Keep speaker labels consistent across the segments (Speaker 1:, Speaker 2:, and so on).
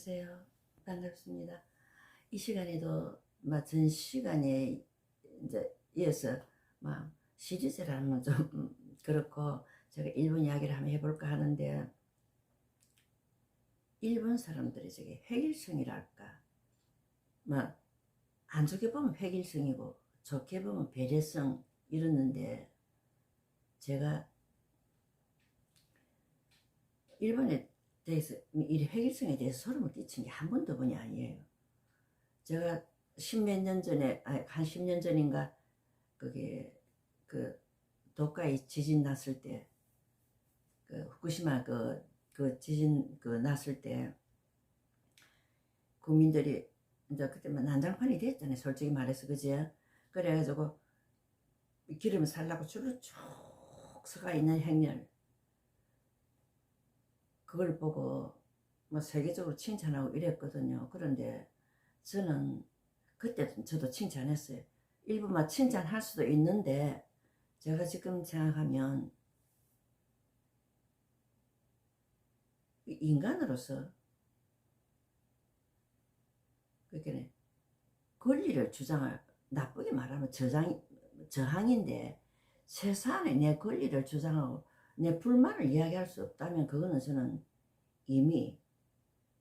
Speaker 1: 안녕하세요. 반갑습니다. 이 시간에도 막전 시간에 이제 이어서 막 시리즈라는 건좀 그렇고 제가 일본 이야기를 한번 해볼까 하는데 일본 사람들이 저게 획일성이랄까 막 안 좋게 보면 획일성이고 좋게 보면 배려성 이러는데 제가 일본에 대해서 이 획일성에 대해서 소름을 끼친 게 한 번도 번이 아니에요. 제가 십몇 년 전에 아니 한 10년 전인가 그게 그 도카이 지진 났을 때 그 후쿠시마 그, 그 지진 그 났을 때 국민들이 이제 그때 만 난장판이 됐잖아요. 솔직히 말해서 그지? 그래가지고 기름 살라고 줄을 쭉 서가 있는 행렬 그걸 보고 뭐 세계적으로 칭찬하고 이랬거든요. 그런데 저는 그때 저도 칭찬했어요. 일부만 칭찬할 수도 있는데 제가 지금 생각하면 인간으로서 그러니까 권리를 주장할 나쁘게 말하면 저장 저항인데 세상에 내 권리를 주장하고 내 불만을 이야기할 수 없다면 그거는 저는 이미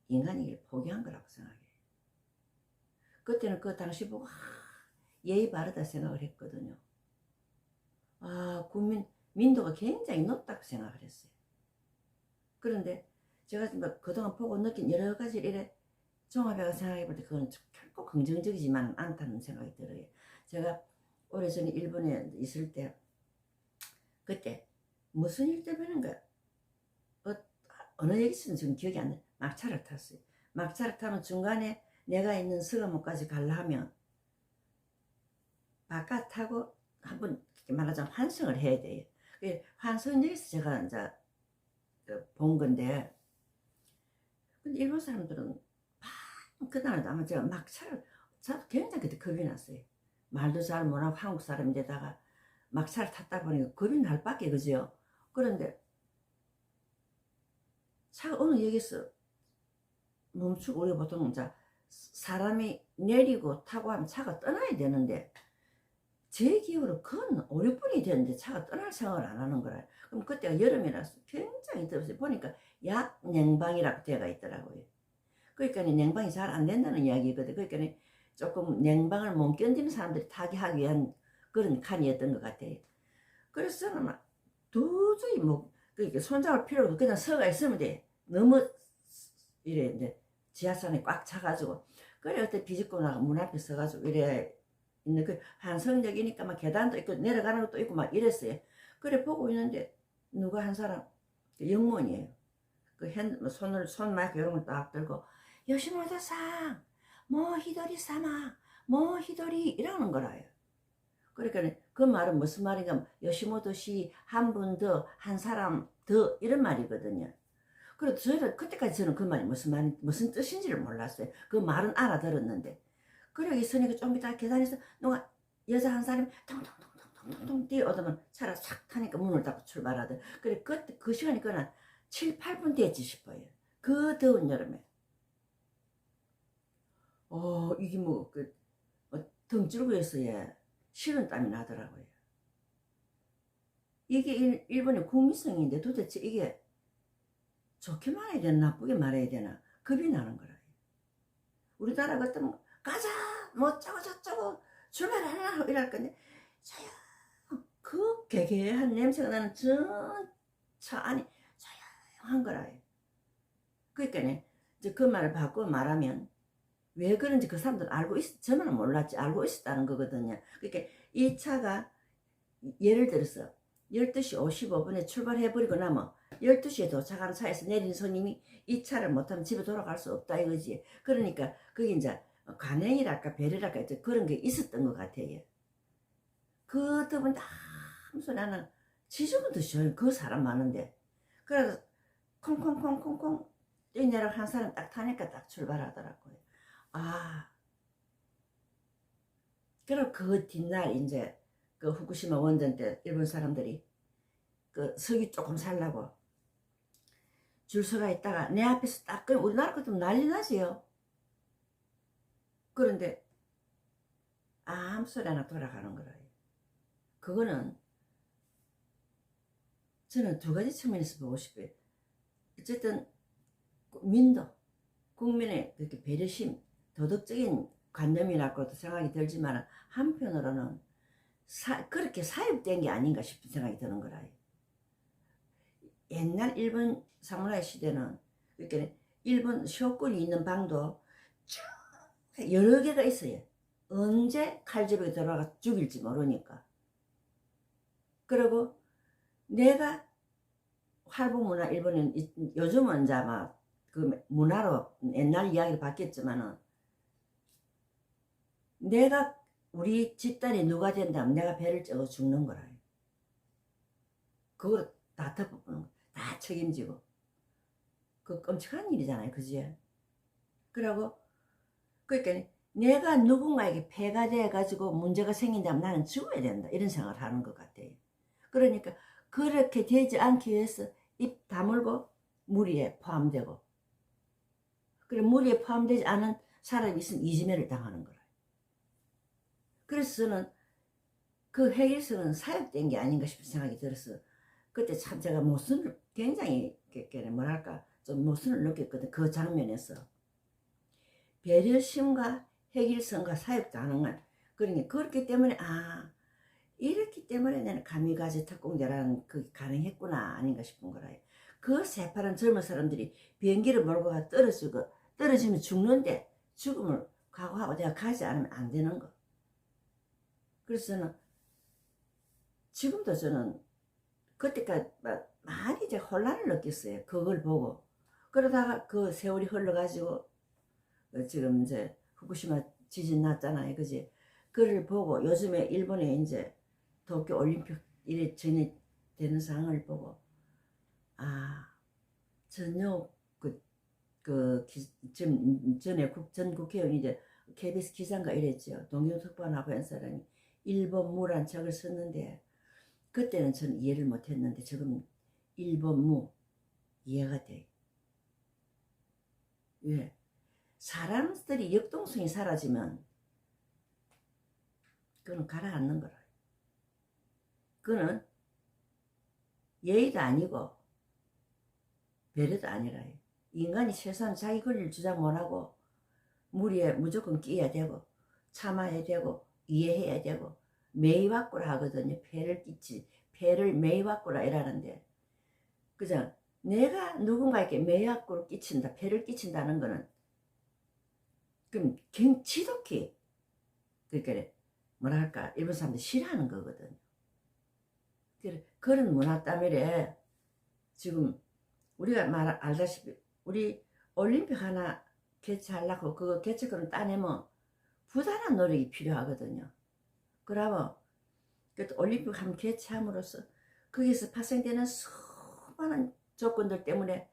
Speaker 1: 인간이길 포기한 거라고 생각해요. 그때는 그 당시 보고 아, 예의 바르다 생각을 했거든요. 아 국민 민도가 굉장히 높다고 생각을 했어요. 그런데 제가 뭐 그동안 보고 느낀 여러 가지 이래 종합해서 생각해 볼 때 그건 결코 긍정적이지만 않다는 생각이 들어요. 제가 오래전에 일본에 있을 때 그때 무슨 일 때문인가 어, 어느 얘기였는 지금 기억이 안 나. 막차를 탔어요. 막차를 타면 중간에 내가 있는 서가목까지 가려 하면 바깥 타고 한번 말하자면 환승을 해야 돼요. 그 환승역에서 제가 이제 그본 건데 근데 일본 사람들은 그날 아마 제가 막차를 굉장히 그때 겁이 났어요. 말도 잘 못하고 한국 사람인데다가 막차를 탔다 보니까 겁이 날 밖에 그죠? 그런데 차가 어느 역에서 멈추고 우리 보통 이제 사람이 내리고 타고 하면 차가 떠나야 되는데 제 기억으로 그건 5, 6분이 됐는데 차가 떠날 생각을 안 하는 거라. 그럼 그때가 여름이라서 굉장히 더웠어요. 보니까 약 냉방이라고 되어 있더라고요. 그러니까 냉방이 잘 안 된다는 이야기거든. 그러니까 조금 냉방을 못 견디는 사람들이 타게 하기 위한 그런 칸이었던 것 같아요. 그래서 저는 막 도저히 뭐 그러니까 손잡을 필요도 없고 그냥 서가 있으면 돼. 너무 이래 이제 지하선에 꽉 차가지고 그래 그때 비집고 나가 문 앞에 서가지고 이래 있는 그 한성역이니까 막 계단도 있고 내려가는 것도 있고 막 이랬어요. 그래 보고 있는데 누가 한 사람 그 영문이에요. 그 핸, 뭐 손을 손 마이크 이런 걸 딱 들고 요시모토상 뭐 히도리 사마 뭐 히도리 이러는 거라요. 그러니까 그 말은 무슨 말인가 요시모토 씨한분 더 한 사람 더 이런 말이거든요. 그래도 저희는 그때까지 저는 그 말이 무슨 말 무슨 뜻인지를 몰랐어요. 그 말은 알아들었는데 그래 있으니까 좀 이따 계단에서 누가 여자 한 사람이 통통통통통통 뛰어오더만 차를 싹 타니까 문을 닫고 출발하던 그래 그때 그 시간이 그난 7, 8분 됐지 싶어요. 그 더운 여름에 어 이게 뭐그 등줄구에서의 식은땀이 나더라고요. 이게 일, 일본의 국민성인데 도대체 이게 좋게 말해야 되나 나쁘게 말해야 되나 겁이 나는 거라. 우리나라 같으면 가자 뭐 저거 저쩌고 출발하라 이럴 건데 그 개개한 냄새가 나는 저차 안이 조용한 거라요. 그러니까 이제 그 말을 바꾸어 말하면 왜 그런지 그 사람들 알고 있, 저는 몰랐지 알고 있었다는 거거든요. 그러니까 이 차가 예를 들어서 12시 55분에 출발해버리고 나면 12시에 도착한 차에서 내린 손님이 이 차를 못하면 집에 돌아갈 수 없다 이거지. 그러니까 그게 이제 관행이랄까 배려랄까 그런 게 있었던 것 같아요. 그 더분 아무소 나는 지저분 드셔요. 그 사람 많은데. 그래서 콩콩콩콩콩 뛰내려 한 사람 딱 타니까 딱 출발하더라고요. 아. 그리고 그 뒷날 이제 그 후쿠시마 원전 때 일본 사람들이 그 석유 조금 살라고 줄 서가 있다가 내 앞에서 딱끊 우리나라 같으면 난리 나지요. 그런데 아무 소리 하나 돌아가는 거라요. 그거는 저는 두 가지 측면에서 보고 싶어요. 어쨌든 민도, 국민의 그렇게 배려심, 도덕적인 관념이라고도 생각이 들지만 한편으로는 사, 그렇게 사육된 게 아닌가 싶은 생각이 드는 거라요. 옛날 일본 사무라이 시대는 이렇게 일본 쇼군이 있는 방도 쭉 여러 개가 있어요. 언제 칼집에 들어가 죽일지 모르니까. 그리고 내가 활보 문화 일본은 이- 요즘은 이제 아마 그 문화로 옛날 이야기로 바뀌었지만은 내가 우리 집단이 누가 된다면 내가 배를 쪄서 죽는 거라. 그걸 다다 책임지고. 그 끔찍한 일이잖아요, 그지? 그러고 그러니까 내가 누군가에게 폐가 돼가지고 문제가 생긴다면 나는 죽어야 된다 이런 생각을 하는 것 같아요. 그러니까 그렇게 되지 않기 위해서 입 다물고 무리에 포함되고 그래 무리에 포함되지 않은 사람이 있으면 이지매를 당하는 거라. 그래서 저는 그 해결서는 사역된 게 아닌가 싶은 생각이 들어서 그때 참 제가 모순을 굉장히 뭐랄까 좀 모순을 느꼈거든 그 장면에서. 배려심과 해결성과 사역도 하는 건 그러니 그렇기 때문에 아 이렇기 때문에 나는 가미가지 특공대라는 그게 가능했구나 아닌가 싶은 거라. 그 새파란 젊은 사람들이 비행기를 몰고 가 떨어지고 떨어지면 죽는데 죽음을 각오하고 내가 가지 않으면 안 되는 거 그래서 저는 지금도 저는 그때까지 막 많이 이제 혼란을 느꼈어요 그걸 보고. 그러다가 그 세월이 흘러가지고 어, 지금 이제 후쿠시마 지진 났잖아요 그지? 그를 보고 요즘에 일본에 이제 도쿄 올림픽 이래 전에 되는 상황을 보고 아 전혀 그, 그 기, 좀 전에 국, 전 국회의원이 이제 KBS 기자인가 이랬죠. 동경특파원하고 한 사람이 일본무란 책을 썼는데 그때는 저는 이해를 못했는데 지금 일본무 이해가 돼. 왜? 사람들이 역동성이 사라지면 그건 가라앉는 거라. 그거는 예의도 아니고 배려도 아니라요. 인간이 최소한 자기 권리를 주장 못하고 무리에 무조건 끼야 되고 참아야 되고 이해해야 되고 매이와꾸라 하거든요. 폐를 끼치 폐를 매이와꾸라 이라는데 그죠? 내가 누군가에게 매이와꾸를 끼친다, 폐를 끼친다는 거는 그럼 굉 지독히 그러니까 뭐랄까 일본 사람들이 싫어하는 거거든. 그래, 그런 문화 때문에 지금 우리가 말 알다시피 우리 올림픽 하나 개최하려고 그 개최권을 따내면 부단한 노력이 필요하거든요. 그러면 그 올림픽 한 개최함으로써 거기서 발생되는 수많은 조건들 때문에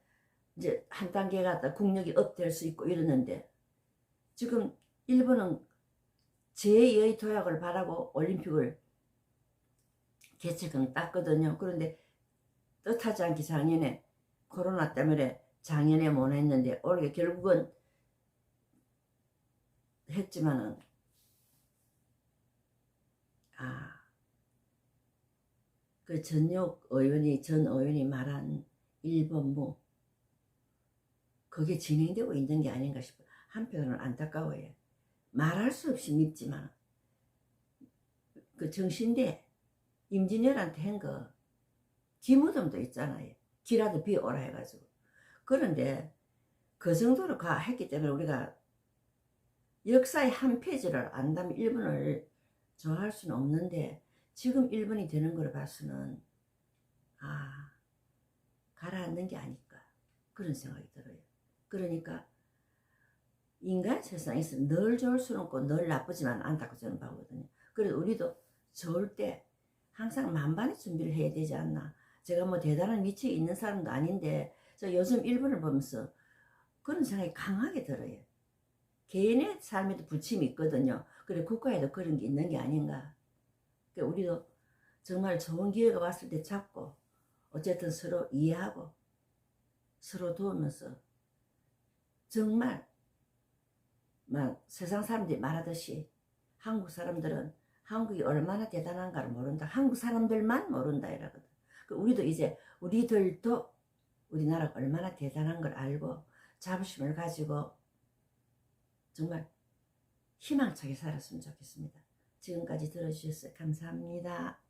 Speaker 1: 이제 한 단계가 더 국력이 업될 수 있고 이러는데 지금 일본은 제2의 도약을 바라고 올림픽을 개최권 땄거든요. 그런데 뜻하지 않게 작년에 코로나 때문에 작년에 못 했는데 올해 결국은 했지만은 아, 그 전역 의원이 전 의원이 말한 일본무 그게 진행되고 있는 게 아닌가 싶어. 한편으로는 안타까워요. 말할 수 없이 밉지만 그 정신대 임진왜란때 한거 기무덤도 있잖아요. 기라도 비오라 해가지고 그런데 그 정도로 가 했기 때문에 우리가 역사의 한 페이지를 안다면 일본을 좋아할 수는 없는데 지금 일본이 되는 걸 봐서는 아 가라앉는 게 아닐까 그런 생각이 들어요. 그러니까 인간 세상에서 늘 좋을 수는 없고 늘 나쁘지만 않다고 저는 보거든요. 그래서 우리도 좋을 때 항상 만반의 준비를 해야 되지 않나. 제가 뭐 대단한 위치에 있는 사람도 아닌데 저 요즘 일본을 보면서 그런 생각이 강하게 들어요. 개인의 삶에도 부침이 있거든요. 그래 국가에도 그런 게 있는 게 아닌가. 그러니까 우리도 정말 좋은 기회가 왔을 때 잡고 어쨌든 서로 이해하고 서로 도우면서 정말 막 세상 사람들이 말하듯이 한국 사람들은 한국이 얼마나 대단한가를 모른다. 한국 사람들만 모른다 이러거든. 그 우리도 이제 우리들도 우리나라가 얼마나 대단한 걸 알고 자부심을 가지고 정말 희망차게 살았으면 좋겠습니다. 지금까지 들어주셔서 감사합니다.